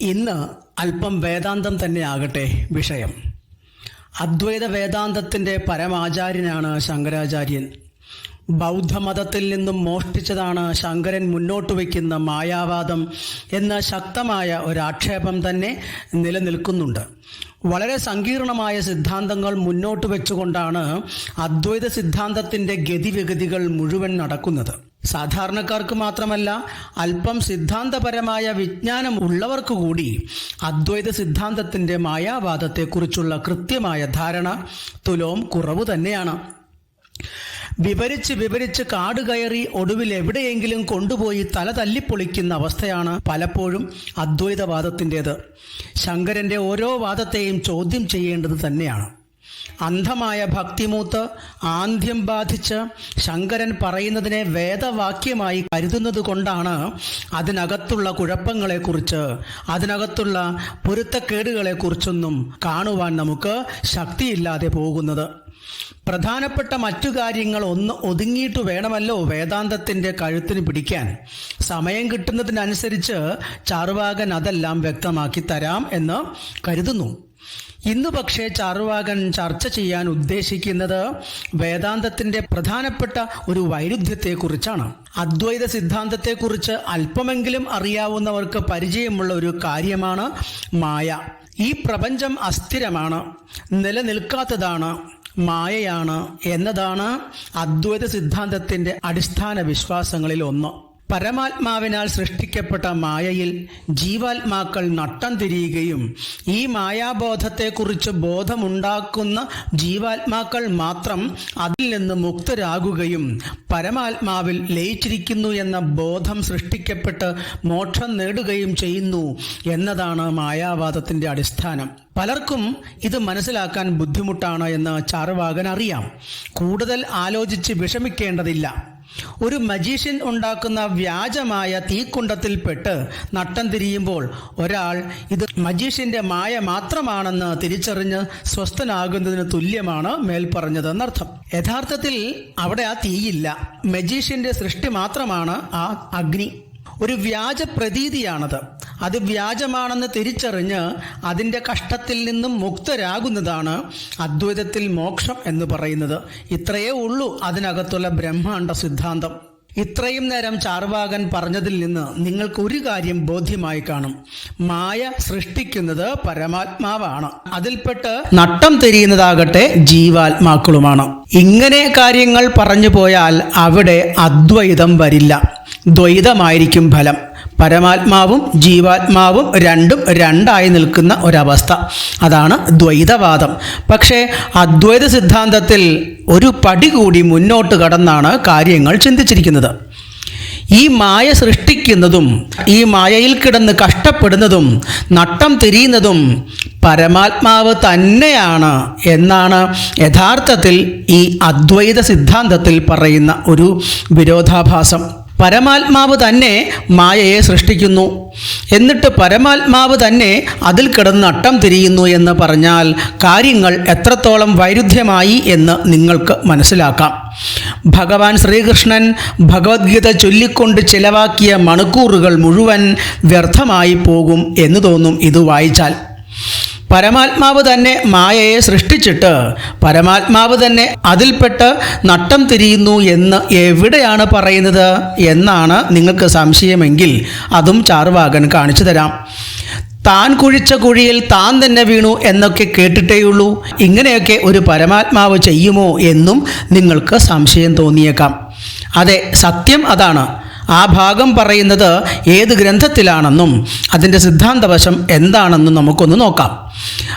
ഇന്ന് അല്പം വേദാന്തം തന്നെ ആകട്ടെ വിഷയം. അദ്വൈത വേദാന്തത്തിന്റെ പരമാചാര്യനാണ് ശങ്കരാചാര്യൻ. ബൗദ്ധമതത്തിൽ നിന്നും മോഷ്ടിച്ചതാണ് ശങ്കരൻ മുന്നോട്ട് വയ്ക്കുന്ന മായാവാദം എന്ന ശക്തമായ ഒരാക്ഷേപം തന്നെ നിലനിൽക്കുന്നുണ്ട്. വളരെ സങ്കീർണമായ സിദ്ധാന്തങ്ങൾ മുന്നോട്ട് വെച്ചുകൊണ്ടാണ് അദ്വൈത സിദ്ധാന്തത്തിന്റെ ഗതിവിഗതികൾ മുഴുവൻ നടക്കുന്നത്. സാധാരണക്കാർക്ക് മാത്രമല്ല അല്പം സിദ്ധാന്തപരമായ വിജ്ഞാനം ഉള്ളവർക്ക് കൂടി അദ്വൈത സിദ്ധാന്തത്തിന്റെ മായാവാദത്തെക്കുറിച്ചുള്ള കൃത്യമായ ധാരണ തുലോം കുറവ് തന്നെയാണ്. വിവരിച്ച് വിവരിച്ച് കാട് കയറി ഒടുവിൽ എവിടെയെങ്കിലും കൊണ്ടുപോയി തല തല്ലിപ്പൊളിക്കുന്ന അവസ്ഥയാണ് പലപ്പോഴും അദ്വൈതവാദത്തിന്റെത്. ശങ്കരന്റെ ഓരോ വാദത്തെയും ചോദ്യം ചെയ്യേണ്ടത് തന്നെയാണ്. അന്ധമായ ഭക്തിമൂത്ത് ആന്ധ്യം ബാധിച്ച് ശങ്കരൻ പറയുന്നതിനെ വേദവാക്യമായി കരുതുന്നത് കൊണ്ടാണ് അതിനകത്തുള്ള കുഴപ്പങ്ങളെക്കുറിച്ച് അതിനകത്തുള്ള പൊരുത്തക്കേടുകളെക്കുറിച്ചൊന്നും കാണുവാൻ നമുക്ക് ശക്തിയില്ലാതെ പോകുന്നത്. പ്രധാനപ്പെട്ട മറ്റു കാര്യങ്ങൾ ഒന്ന് ഒതുങ്ങിയിട്ട് വേണമല്ലോ വേദാന്തത്തിന്റെ കഴുത്തിന് പിടിക്കാൻ. സമയം കിട്ടുന്നതിനനുസരിച്ച് ചാർവാകൻ അതെല്ലാം വ്യക്തമാക്കി തരാം എന്ന് കരുതുന്നു. ഇന്ന് പക്ഷേ ചാറുവാകൻ ചർച്ച ചെയ്യാൻ ഉദ്ദേശിക്കുന്നത് വേദാന്തത്തിന്റെ പ്രധാനപ്പെട്ട ഒരു വൈരുദ്ധ്യത്തെക്കുറിച്ചാണ്. അദ്വൈത സിദ്ധാന്തത്തെക്കുറിച്ച് അല്പമെങ്കിലും അറിയാവുന്നവർക്ക് പരിചയമുള്ള ഒരു കാര്യമാണ് മായ. ഈ പ്രപഞ്ചം അസ്ഥിരമാണ് നിലനിൽക്കാത്തതാണ് മായയാണ് എന്നതാണ് അദ്വൈത സിദ്ധാന്തത്തിന്റെ അടിസ്ഥാന വിശ്വാസങ്ങളിൽ ഒന്ന്. പരമാത്മാവിനാൽ സൃഷ്ടിക്കപ്പെട്ട മായയിൽ ജീവാത്മാക്കൾ നട്ടം തിരിയുകയും ഈ മായാബോധത്തെക്കുറിച്ച് ബോധമുണ്ടാക്കുന്ന ജീവാത്മാക്കൾ മാത്രം അതിൽ നിന്ന് മുക്തരാകുകയും പരമാത്മാവിൽ ലയിച്ചിരിക്കുന്നു എന്ന ബോധം സൃഷ്ടിക്കപ്പെട്ട് മോക്ഷം നേടുകയും ചെയ്യുന്നു എന്നതാണ് മായാവാദത്തിന്റെ അടിസ്ഥാനം. പലർക്കും ഇത് മനസ്സിലാക്കാൻ ബുദ്ധിമുട്ടാണ് എന്ന് ചാറുവാകൻ അറിയാം. കൂടുതൽ ആലോചിച്ച് വിഷമിക്കേണ്ടതില്ല. ഒരു മജീഷ്യൻ ഉണ്ടാക്കുന്ന വ്യാജമായ തീക്കുണ്ടത്തിൽപ്പെട്ട് നട്ടം തിരിയുമ്പോൾ ഒരാൾ ഇത് മജീഷ്യന്റെ മായ മാത്രമാണെന്ന് തിരിച്ചറിഞ്ഞ് സ്വസ്ഥനാകുന്നതിന് തുല്യമാണ് മേൽപ്പറഞ്ഞതെന്നർത്ഥം. യഥാർത്ഥത്തിൽ അവിടെ ആ തീയില്ല. മജീഷ്യന്റെ സൃഷ്ടി മാത്രമാണ് ആ അഗ്നി. ഒരു വ്യാജ പ്രതീതിയാണത് അത് വ്യാജമാണെന്ന് തിരിച്ചറിഞ്ഞ് അതിന്റെ കഷ്ടത്തിൽ നിന്നും മുക്തരാകുന്നതാണ് അദ്വൈതത്തിൽ മോക്ഷം എന്ന് പറയുന്നത്. ഇത്രയേ ഉള്ളൂ അതിനകത്തുള്ള ബ്രഹ്മാണ്ട സിദ്ധാന്തം. ഇത്രയും നേരം ചാർവാകൻ പറഞ്ഞതിൽ നിന്ന് നിങ്ങൾക്ക് ഒരു കാര്യം ബോധ്യമായി കാണും. മായ സൃഷ്ടിക്കുന്നത് പരമാത്മാവാണ്. അതിൽപ്പെട്ട് നട്ടം തിരിയുന്നതാകട്ടെ ജീവാത്മാക്കളുമാണ്. ഇങ്ങനെ കാര്യങ്ങൾ പറഞ്ഞു പോയാൽ അവിടെ അദ്വൈതം വരില്ല. ദ്വൈതമായിരിക്കും ഫലം. പരമാത്മാവും ജീവാത്മാവും രണ്ടും രണ്ടായി നിൽക്കുന്ന ഒരവസ്ഥ. അതാണ് ദ്വൈതവാദം. പക്ഷേ അദ്വൈത സിദ്ധാന്തത്തിൽ ഒരു പടി കൂടി മുന്നോട്ട് കടന്നാണ് കാര്യങ്ങൾ ചിന്തിച്ചിരിക്കുന്നത്. ഈ മായ സൃഷ്ടിക്കുന്നതും ഈ മായയിൽ കിടന്ന് കഷ്ടപ്പെടുന്നതും നട്ടം തിരിയുന്നതും പരമാത്മാവ് തന്നെയാണ് എന്നാണ് യഥാർത്ഥത്തിൽ ഈ അദ്വൈത സിദ്ധാന്തത്തിൽ പറയുന്ന ഒരു വിരോധാഭാസം. പരമാത്മാവ് തന്നെ മായയെ സൃഷ്ടിക്കുന്നു. എന്നിട്ട് പരമാത്മാവ് തന്നെ അതിൽ കിടന്ന് അട്ടം തിരിയുന്നു എന്ന് പറഞ്ഞാൽ കാര്യങ്ങൾ എത്രത്തോളം വൈരുദ്ധ്യമായി എന്ന് നിങ്ങൾക്ക് മനസ്സിലാക്കാം. ഭഗവാൻ ശ്രീകൃഷ്ണൻ ഭഗവത്ഗീത ചൊല്ലിക്കൊണ്ട് ചിലവാക്കിയ മണിക്കൂറുകൾ മുഴുവൻ വ്യർത്ഥമായി പോകും എന്ന് തോന്നും ഇത് വായിച്ചാൽ. പരമാത്മാവ് തന്നെ മായയെ സൃഷ്ടിച്ചിട്ട് പരമാത്മാവ് തന്നെ അതിൽപ്പെട്ട് നട്ടം തിരിയുന്നു എന്ന് എവിടെയാണ് പറയുന്നത് എന്നാണ് നിങ്ങൾക്ക് സംശയമെങ്കിൽ അതും ചാർവാകൻ കാണിച്ചു തരാം. താൻ കുഴിച്ച കുഴിയിൽ താൻ തന്നെ വീണു എന്നൊക്കെ കേട്ടിട്ടേയുള്ളൂ. ഇങ്ങനെയൊക്കെ ഒരു പരമാത്മാവ് ചെയ്യുമോ എന്നും നിങ്ങൾക്ക് സംശയം തോന്നിയേക്കാം. അതെ സത്യം അതാണ്. ആ ഭാഗം പറയുന്നത് ഏത് ഗ്രന്ഥത്തിലാണെന്നും അതിന്റെ സിദ്ധാന്തവശം എന്താണെന്നും നമുക്കൊന്ന് നോക്കാം.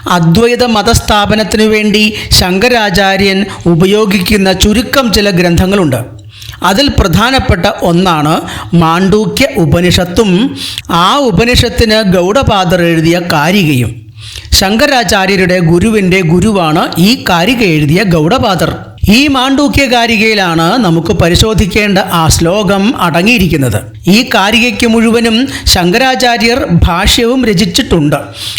അദ്വൈത മതസ്ഥാപനത്തിനു വേണ്ടി ശങ്കരാചാര്യൻ ഉപയോഗിക്കുന്ന ചുരുക്കം ചില ഗ്രന്ഥങ്ങളുണ്ട്. അതിൽ പ്രധാനപ്പെട്ട ഒന്നാണ് മാണ്ഡൂക്യ ഉപനിഷത്തും ആ ഉപനിഷത്തിന് ഗൗഡപാദർ എഴുതിയ കാരികയും. ശങ്കരാചാര്യരുടെ ഗുരുവിന്റെ ഗുരുവാണ് ഈ കാരിക എഴുതിയ ഗൗഡപാദർ. ഈ മാണ്ഡൂക്യ കാരികയിലാണ് നമുക്ക് പരിശോധിക്കേണ്ട ആ ശ്ലോകം അടങ്ങിയിരിക്കുന്നത്. ഈ കാരികയ്ക്ക് മുഴുവനും ശങ്കരാചാര്യർ ഭാഷ്യവും രചിച്ചിട്ടുണ്ട്.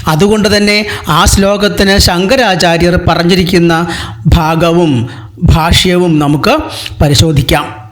അതുകൊണ്ട് തന്നെ ആ ശ്ലോകത്തിന് ശങ്കരാചാര്യർ പറഞ്ഞിരിക്കുന്ന ഭാഗവും ഭാഷ്യവും നമുക്ക് പരിശോധിക്കാം.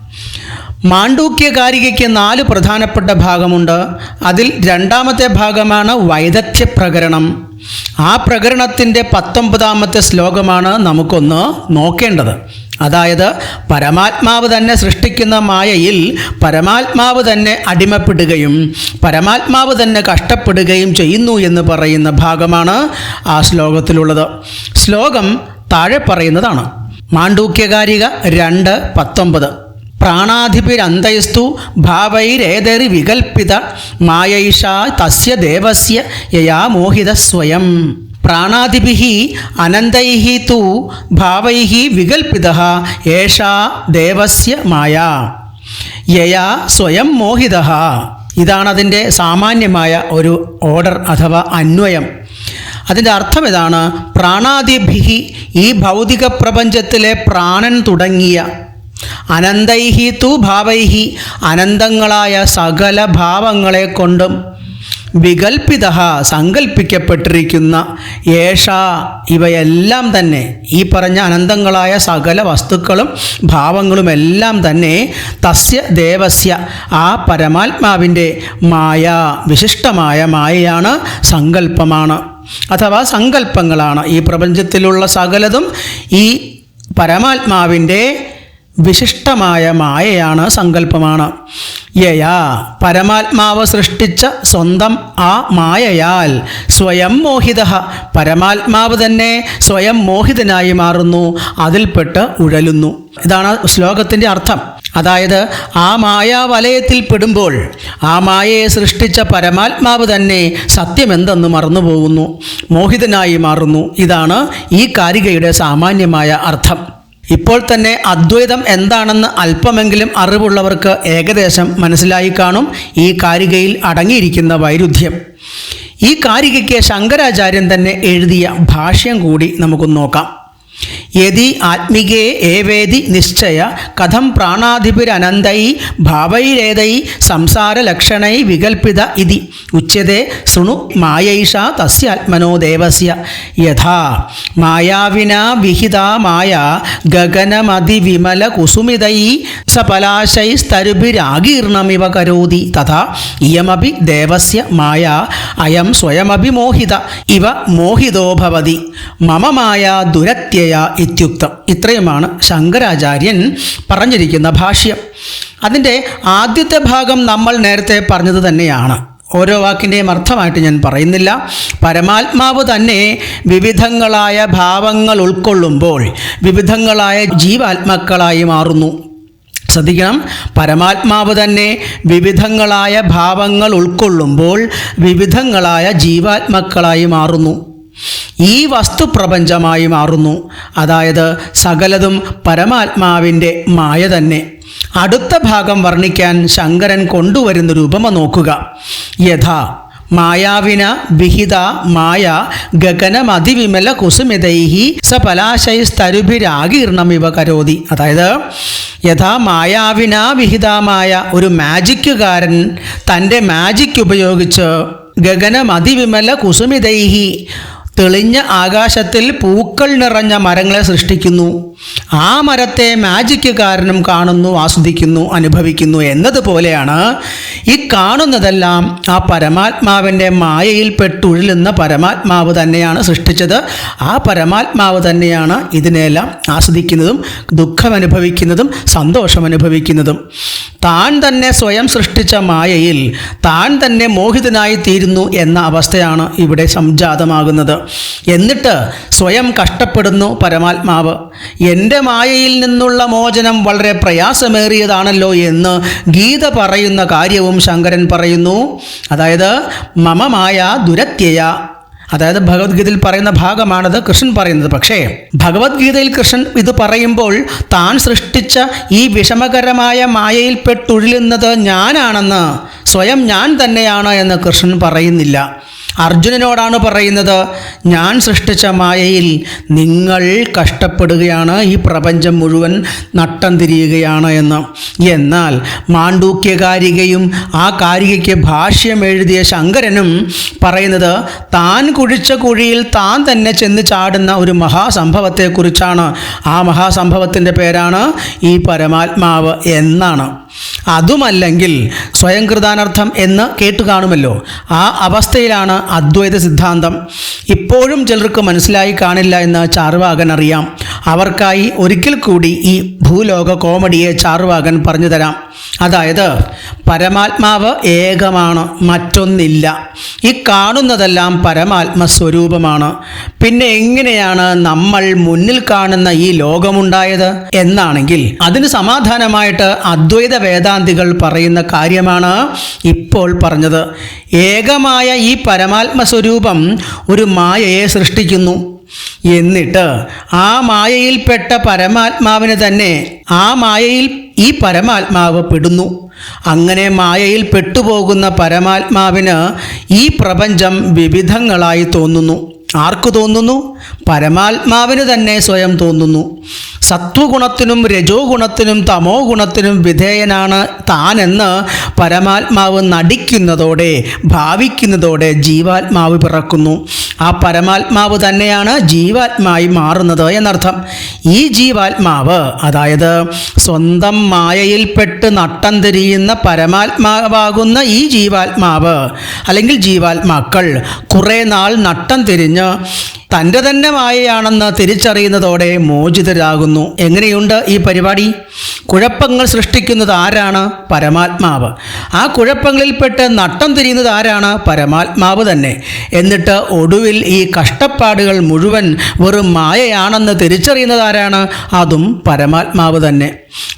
മാണ്ഡൂക്യ കാരികയ്ക്ക് നാല് പ്രധാനപ്പെട്ട ഭാഗമുണ്ട്. അതിൽ രണ്ടാമത്തെ ഭാഗമാണ് വൈദഗ്ധ്യ പ്രകരണം ആ പ്രകരണത്തിന്റെ പത്തൊമ്പതാമത്തെ ശ്ലോകമാണ് നമുക്കൊന്ന് നോക്കേണ്ടത്. അതായത് പരമാത്മാവ് തന്നെ സൃഷ്ടിക്കുന്ന മായയിൽ പരമാത്മാവ് തന്നെ അടിമപ്പെടുകയും പരമാത്മാവ് തന്നെ കഷ്ടപ്പെടുകയും ചെയ്യുന്നു എന്ന് പറയുന്ന ഭാഗമാണ് ആ ശ്ലോകത്തിലുള്ളത്. ശ്ലോകം താഴെ പറയുന്നതാണ്. മാണ്ഡൂക്യകാരിക രണ്ട് പത്തൊമ്പത്. പ്രാണാധിപിരന്തയസ്തു ഭാവൈരേതരി വികൽപ്പിത മായൈഷ തസ്യ ദേവസ്യ യയാ മോഹിത സ്വയം. പ്രാണാധിപിഹി അനന്തൈഹി തു ഭാവൈഹി വികൽപ്പിത ഏഷാ ദേവസ്യ മായ യയാ സ്വയം മോഹിത. ഇതാണതിന്റെ സാമാന്യമായ ഒരു ഓർഡർ അഥവാ അന്വയം. അതിന്റെ അർത്ഥം ഇതാണ് പ്രാണാധിപിഹി ഈ ഭൗതിക പ്രപഞ്ചത്തിലെ പ്രാണൻ തുടങ്ങിയ അനന്തൈഹി തു ഭാവൈഹി അനന്തങ്ങളായ സകല ഭാവങ്ങളെ കൊണ്ടും വികൽപ്പിത സങ്കൽപ്പിക്കപ്പെട്ടിരിക്കുന്ന ഏഷ ഇവയെല്ലാം തന്നെ ഈ പറഞ്ഞ അനന്തങ്ങളായ സകല വസ്തുക്കളും ഭാവങ്ങളും എല്ലാം തന്നെ തസ്യ ദേവസ്യ ആ പരമാത്മാവിന്റെ മായ വിശിഷ്ടമായ മായയാണ് സങ്കല്പമാണ് അഥവാ സങ്കല്പങ്ങളാണ് ഈ പ്രപഞ്ചത്തിലുള്ള സകലതും ഈ പരമാത്മാവിന്റെ വിശിഷ്ടമായ മായയാണ് സങ്കല്പമാണ്. യയാ പരമാത്മാവ് സൃഷ്ടിച്ച സ്വന്തം ആ മായയാൽ സ്വയം മോഹിത. പരമാത്മാവ് തന്നെ സ്വയം മോഹിതനായി മാറുന്നു അതിൽപ്പെട്ട് ഉഴലുന്നു. ഇതാണ് ശ്ലോകത്തിന്റെ അർത്ഥം. അതായത് ആ മായാവലയത്തിൽ പെടുമ്പോൾ ആ മായയെ സൃഷ്ടിച്ച പരമാത്മാവ് തന്നെ സത്യമെന്തെന്ന് മറന്നുപോകുന്നു മോഹിതനായി മാറുന്നു. ഇതാണ് ഈ കാരികയുടെ സാമാന്യമായ അർത്ഥം. ഇപ്പോൾ തന്നെ അദ്വൈതം എന്താണെന്ന് അല്പമെങ്കിലും അറിവുള്ളവർക്ക് ഏകദേശം മനസ്സിലായി കാണും ഈ കാരികയിൽ അടങ്ങിയിരിക്കുന്ന വൈരുദ്ധ്യം. ഈ കാരികയ്ക്ക് ശങ്കരാചാര്യൻ തന്നെ എഴുതിയ ഭാഷ്യം കൂടി നമുക്ക് നോക്കാം. യതി ആത്മികേ ഏവേദി നിശ്ചയ കഥം പ്രാണാധിപുരനന്തൈ ഭാവൈരേതൈ സംസാരലക്ഷണൈ വികൽപ്പിത ഇതി. ഉച്യത്തെ ശൃണു മായൈഷ തസ്യാത്മനോ ദേവസ്യ. യഥാ മായാവിന വിഹിത മായ ഗഗനമതിവിമല കുസുമിതൈ സപലാശൈസ്തരുഭിരാകീർണമിവ കരോതി. തഥാ ഇയമപി ദേവസ്യ മായ അയം സ്വയമഭിമോഹിത ഇവ മോഹിതോ ഭവതി. മമ മായ ദുരത്യയ ഇത്യുക്തം. ഇത്രയുമാണ് ശങ്കരാചാര്യൻ പറഞ്ഞിരിക്കുന്ന ഭാഷ്യം. അതിന്റെ ആദ്യത്തെ ഭാഗം നമ്മൾ നേരത്തെ പറഞ്ഞത് തന്നെയാണ്. ഓരോ വാക്കിന്റെയും അർത്ഥമായിട്ട് ഞാൻ പറയുന്നില്ല. പരമാത്മാവ് തന്നെ വിവിധങ്ങളായ ഭാവങ്ങൾ ഉൾക്കൊള്ളുമ്പോൾ വിവിധങ്ങളായ ജീവാത്മാക്കളായി മാറുന്നു. ശ്രദ്ധിക്കണം. പരമാത്മാവ് തന്നെ വിവിധങ്ങളായ ഭാവങ്ങൾ ഉൾക്കൊള്ളുമ്പോൾ വിവിധങ്ങളായ ജീവാത്മാക്കളായി മാറുന്നു. ഈ വസ്തുപ്രപഞ്ചമായി മാറുന്നു. അതായത് സകലതും പരമാത്മാവിന്റെ മായ തന്നെ. അടുത്ത ഭാഗം വർണിക്കാൻ ശങ്കരൻ കൊണ്ടുവരുന്ന രൂപമ നോക്കുക. യഥാ മായാവിന വിഹിത മായ ഗഗനമതിവിമല കുസുമിതൈഹി സപലാശൈസ്തരുഭിരാകീർണമിവ കരോതി. അതായത് യഥാ മായാവിന വിഹിതമായ ഒരു മാജിക്കുകാരൻ തന്റെ മാജിക് ഉപയോഗിച്ച് ഗഗനമതിവിമല കുസുമിതൈഹി തെളിഞ്ഞ ആകാശത്തിൽ പൂക്കൾ നിറഞ്ഞ മരങ്ങളെ സൃഷ്ടിക്കുന്നു. ആ മരത്തെ മാജിക്ക് കാരണം കാണുന്നു ആസ്വദിക്കുന്നു അനുഭവിക്കുന്നു എന്നതുപോലെയാണ് ഈ കാണുന്നതെല്ലാം ആ പരമാത്മാവിന്റെ മായയിൽ പെട്ടുഴലുന്ന പരമാത്മാവ് തന്നെയാണ് സൃഷ്ടിച്ചത്. ആ പരമാത്മാവ് തന്നെയാണ് ഇതിനെല്ലാം ആസ്വദിക്കുന്നതും ദുഃഖം അനുഭവിക്കുന്നതും സന്തോഷം അനുഭവിക്കുന്നതും താൻ തന്നെ സ്വയം സൃഷ്ടിച്ച മായയിൽ താൻ തന്നെ മോഹിതനായി തീരുന്നു എന്ന അവസ്ഥയാണ് ഇവിടെ സംജാതമാകുന്നത്. എന്നിട്ട് സ്വയം കഷ്ടപ്പെടുന്നു പരമാത്മാവ്. എന്റെ മായയിൽ നിന്നുള്ള മോചനം വളരെ പ്രയാസമേറിയതാണല്ലോ എന്ന് ഗീത പറയുന്ന കാര്യവും ശങ്കരൻ പറയുന്നു. അതായത് മമമായ ദുരത്യയ. അതായത് ഭഗവത്ഗീതയിൽ പറയുന്ന ഭാഗമാണത് കൃഷ്ണൻ പറയുന്നത്. പക്ഷേ ഭഗവത്ഗീതയിൽ കൃഷ്ണൻ ഇത് പറയുമ്പോൾ താൻ സൃഷ്ടിച്ച ഈ വിഷമകരമായ മായയിൽപ്പെട്ടുഴലുന്നത് ഞാനാണെന്ന് സ്വയം ഞാൻ തന്നെയാണ് എന്ന് കൃഷ്ണൻ പറയുന്നില്ല. അർജുനനോടാണ് പറയുന്നത് ഞാൻ സൃഷ്ടിച്ച മായയിൽ നിങ്ങൾ കഷ്ടപ്പെടുകയാണ് ഈ പ്രപഞ്ചം മുഴുവൻ നട്ടം തിരിയുകയാണ് എന്ന്. എന്നാൽ മാണ്ഡൂക്യകാരികയും ആ കാരികയ്ക്ക് ഭാഷ്യം എഴുതിയ ശങ്കരനും പറയുന്നത് താൻ കുഴിച്ച കുഴിയിൽ താൻ തന്നെ ചെന്ന് ചാടുന്ന ഒരു മഹാസംഭവത്തെക്കുറിച്ചാണ്. ആ മഹാസംഭവത്തിന്റെ പേരാണ് ഈ പരമാത്മാവ് എന്നാണ്. അതുമല്ലെങ്കിൽ സ്വയം കൃതാനർത്ഥം എന്ന് കേട്ടു കാണുമല്ലോ ആ അവസ്ഥയിലാണ് അദ്വൈത സിദ്ധാന്തം. ഇപ്പോഴും ചിലർക്ക് മനസ്സിലായി കാണില്ല എന്ന് ചാർവാകൻ അറിയാം. അവർക്കായി ഒരിക്കൽ കൂടി ഈ ഭൂലോക കോമഡിയെ ചാർവാകൻ പറഞ്ഞു തരാം. അതായത് പരമാത്മാവ് ഏകമാണ് മറ്റൊന്നില്ല. ഈ കാണുന്നതെല്ലാം പരമാത്മ സ്വരൂപമാണ്. പിന്നെ എങ്ങനെയാണ് നമ്മൾ മുന്നിൽ കാണുന്ന ഈ ലോകമുണ്ടായത്? എന്നാണെങ്കിൽ അതിന് സമാധാനമായിട്ട് അദ്വൈത വേദാന്തികൾ പറയുന്ന കാര്യമാണ് ഇപ്പോൾ പറഞ്ഞത്. ഏകമായ ഈ പരമാത്മ സ്വരൂപം ഒരു മായയെ സൃഷ്ടിക്കുന്നു. എന്നിട്ട് ആ മായയിൽപ്പെട്ട പരമാത്മാവിന് തന്നെ ആ മായയിൽ ഈ പരമാത്മാവ് പെടുന്നു. അങ്ങനെ മായയിൽ പെട്ടുപോകുന്ന പരമാത്മാവിന് ഈ പ്രപഞ്ചം വിവിധങ്ങളായി തോന്നുന്നു. ആർക്ക് തോന്നുന്നു? പരമാത്മാവിന് തന്നെ സ്വയം തോന്നുന്നു. സത്വഗുണത്തിനും രജോ ഗുണത്തിനും തമോ ഗുണത്തിനും വിധേയനാണ് താനെന്ന് പരമാത്മാവ് നടിക്കുന്നതോടെ ഭാവിക്കുന്നതോടെ ജീവാത്മാവ് പിറക്കുന്നു. ആ പരമാത്മാവ് തന്നെയാണ് ജീവാത്മായി മാറുന്നത് എന്നർത്ഥം. ഈ ജീവാത്മാവ് അതായത് സ്വന്തം മായയിൽപ്പെട്ട് നട്ടം തിരിയുന്ന പരമാത്മാവാകുന്ന ഈ ജീവാത്മാവ് അല്ലെങ്കിൽ ജീവാത്മാക്കൾ കുറേ നാൾ നട്ടം തിരിഞ്ഞ് തന്റെ തന്നെ മായയാണെന്ന് തിരിച്ചറിയുന്നതോടെ മോചിതരാകുന്നു. എങ്ങനെയുണ്ട് ഈ പരിപാടി? കുഴപ്പങ്ങൾ സൃഷ്ടിക്കുന്നത് ആരാണ്? പരമാത്മാവ്. ആ കുഴപ്പങ്ങളിൽപ്പെട്ട് നട്ടം തിരിയുന്നത് ആരാണ്? പരമാത്മാവ് തന്നെ. എന്നിട്ട് ഒടുവിൽ ഈ കഷ്ടപ്പാടുകൾ മുഴുവൻ വെറും മായയാണെന്ന് തിരിച്ചറിയുന്നത് ആരാണ്? അതും പരമാത്മാവ് തന്നെ.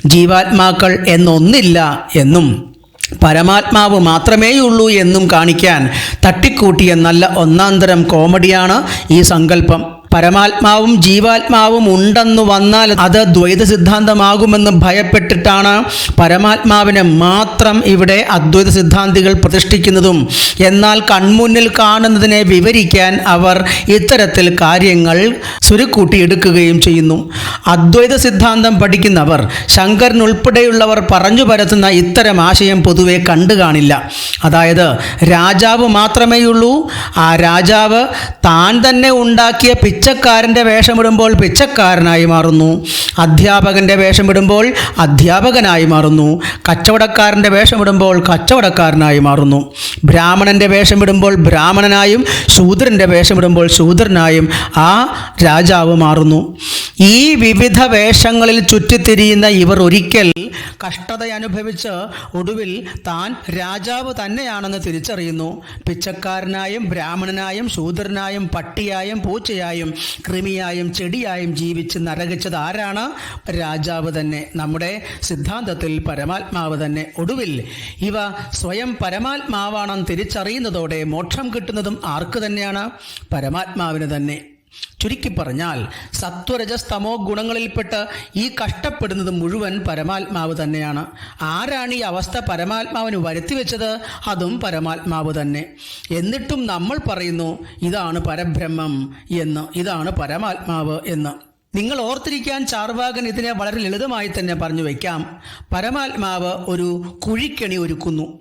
ജീവാത്മാക്കൾ എന്നൊന്നില്ല എന്നും പരമാത്മാവ് മാത്രമേയുള്ളൂ എന്നും കാണിക്കാൻ തട്ടിക്കൂട്ടിയ നല്ല ഒന്നാന്തരം കോമഡിയാണ് ഈ സങ്കല്പം. പരമാത്മാവും ജീവാത്മാവും ഉണ്ടെന്ന് വന്നാൽ അത് ദ്വൈത സിദ്ധാന്തമാകുമെന്ന് ഭയപ്പെട്ടിട്ടാണ് പരമാത്മാവിനെ മാത്രം ഇവിടെ അദ്വൈത സിദ്ധാന്തികൾ പ്രതിഷ്ഠിക്കുന്നതും. എന്നാൽ കൺമുന്നിൽ കാണുന്നതിനെ വിവരിക്കാൻ അവർ ഇത്തരത്തിൽ കാര്യങ്ങൾ സുരുക്കൂട്ടിയെടുക്കുകയും ചെയ്യുന്നു. അദ്വൈത സിദ്ധാന്തം പഠിക്കുന്നവർ ശങ്കരൻ ഉൾപ്പെടെയുള്ളവർ പറഞ്ഞു പരത്തുന്ന ഇത്തരം ആശയം പൊതുവെ കണ്ടു കാണില്ല. അതായത് രാജാവ് മാത്രമേയുള്ളൂ ആ രാജാവ് താൻ തന്നെ ഉണ്ടാക്കിയ പിച്ചക്കാരന്റെ വേഷമിടുമ്പോൾ പിച്ചക്കാരനായി മാറുന്നു. അധ്യാപകന്റെ വേഷമിടുമ്പോൾ അധ്യാപകനായി മാറുന്നു. കച്ചവടക്കാരന്റെ വേഷമിടുമ്പോൾ കച്ചവടക്കാരനായി മാറുന്നു. ബ്രാഹ്മണന്റെ വേഷമിടുമ്പോൾ ബ്രാഹ്മണനായും ശൂദ്രന്റെ വേഷമിടുമ്പോൾ ശൂദ്രനായും ആ രാജാവ് മാറുന്നു. ഈ വിവിധ വേഷങ്ങളിൽ ചുറ്റിത്തിരിയുന്ന ഇവർ ഒരിക്കൽ കഷ്ടത അനുഭവിച്ച് ഒടുവിൽ താൻ രാജാവ് തന്നെയാണെന്ന് തിരിച്ചറിയുന്നു. പിച്ചക്കാരനായും ബ്രാഹ്മണനായും ശൂദ്രനായും പട്ടിയായും പൂച്ചയായും കൃമിയായും ചെടിയായും ജീവിച്ച് നരകിച്ചത് ആരാണ്? രാജാവ് തന്നെ. നമ്മുടെ സിദ്ധാന്തത്തിൽ പരമാത്മാവ് തന്നെ. ഒടുവിൽ ഇവ സ്വയം പരമാത്മാവാണെന്ന് തിരിച്ചറിയുന്നതോടെ മോക്ഷം കിട്ടുന്നതും ആർക്ക് തന്നെയാണ്? പരമാത്മാവിന് തന്നെ. ചുരുക്കി പറഞ്ഞാൽ സത്വരജസ്തമോ ഗുണങ്ങളിൽപ്പെട്ട് ഈ കഷ്ടപ്പെടുന്നത് മുഴുവൻ പരമാത്മാവ് തന്നെയാണ്. ആരാണ് ഈ അവസ്ഥ പരമാത്മാവിന് വരുത്തിവെച്ചത്? അതും പരമാത്മാവ് തന്നെ. എന്നിട്ടും നമ്മൾ പറയുന്നു ഇതാണ് പരബ്രഹ്മം എന്ന് ഇതാണ് പരമാത്മാവ് എന്ന്. നിങ്ങൾ ഓർത്തിരിക്കാൻ ചാർവാകൻ ഇതിനെ വളരെ ലളിതമായി തന്നെ പറഞ്ഞു വയ്ക്കാം പരമാത്മാവ് ഒരു കുഴിക്കണി ഒരുക്കുന്നു.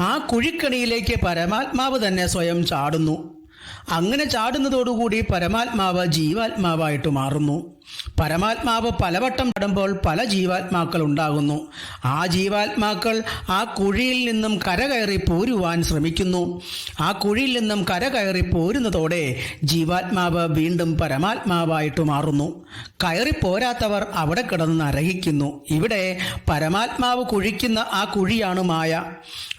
ആ കുഴിക്കണിയിലേക്ക് പരമാത്മാവ് തന്നെ സ്വയം ചാടുന്നു. അങ്ങനെ ചാടുന്നതോടുകൂടി പരമാത്മാവ് ജീവാത്മാവായിട്ട് മാറുന്നു. പരമാത്മാവ് പലവട്ടം ചടുമ്പോൾ പല ജീവാത്മാക്കൾ ഉണ്ടാകുന്നു. ആ ജീവാത്മാക്കൾ ആ കുഴിയിൽ നിന്നും കരകയറി പോരുവാൻ ശ്രമിക്കുന്നു. ആ കുഴിയിൽ നിന്നും കരകയറി പോരുന്നതോടെ ജീവാത്മാവ് വീണ്ടും പരമാത്മാവായിട്ട് മാറുന്നു. കയറി പോരാത്തവർ അവിടെ കിടന്ന് നരഹിക്കുന്നു ഇവിടെ പരമാത്മാവ് കുഴിക്കുന്ന ആ കുഴിയാണ് മായ.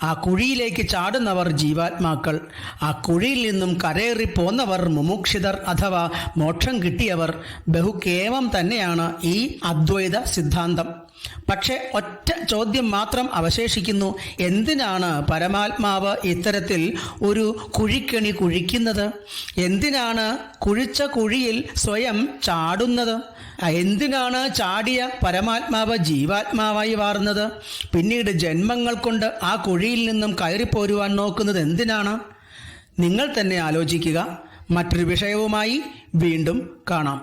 ആ കുഴിയിലേക്ക് ചാടുന്നവർ ജീവാത്മാക്കൾ. ആ കുഴിയിൽ നിന്നും കരയേറി പോന്നവർ മുമുക്ഷിതർ അഥവാ മോക്ഷം കിട്ടിയവർ. ബഹുക്കേമം തന്നെയാണ് ഈ അദ്വൈത സിദ്ധാന്തം. പക്ഷെ ഒറ്റ ചോദ്യം മാത്രം അവശേഷിക്കുന്നു. എന്തിനാണ് പരമാത്മാവ് ഇത്തരത്തിൽ ഒരു കുഴിക്കണി കുഴിക്കുന്നത്? എന്തിനാണ് കുഴിച്ച കുഴിയിൽ സ്വയം ചാടുന്നത്? എന്തിനാണ് ചാടിയ പരമാത്മാവ് ജീവാത്മാവായി മാറുന്നത് പിന്നീട് ജന്മങ്ങൾ കൊണ്ട് ആ കുഴിയിൽ നിന്നും കയറിപ്പോരുവാൻ നോക്കുന്നത് എന്തിനാണ്? നിങ്ങൾ തന്നെ ആലോചിക്കുക. മറ്റൊരു വിഷയവുമായി വീണ്ടും കാണാം.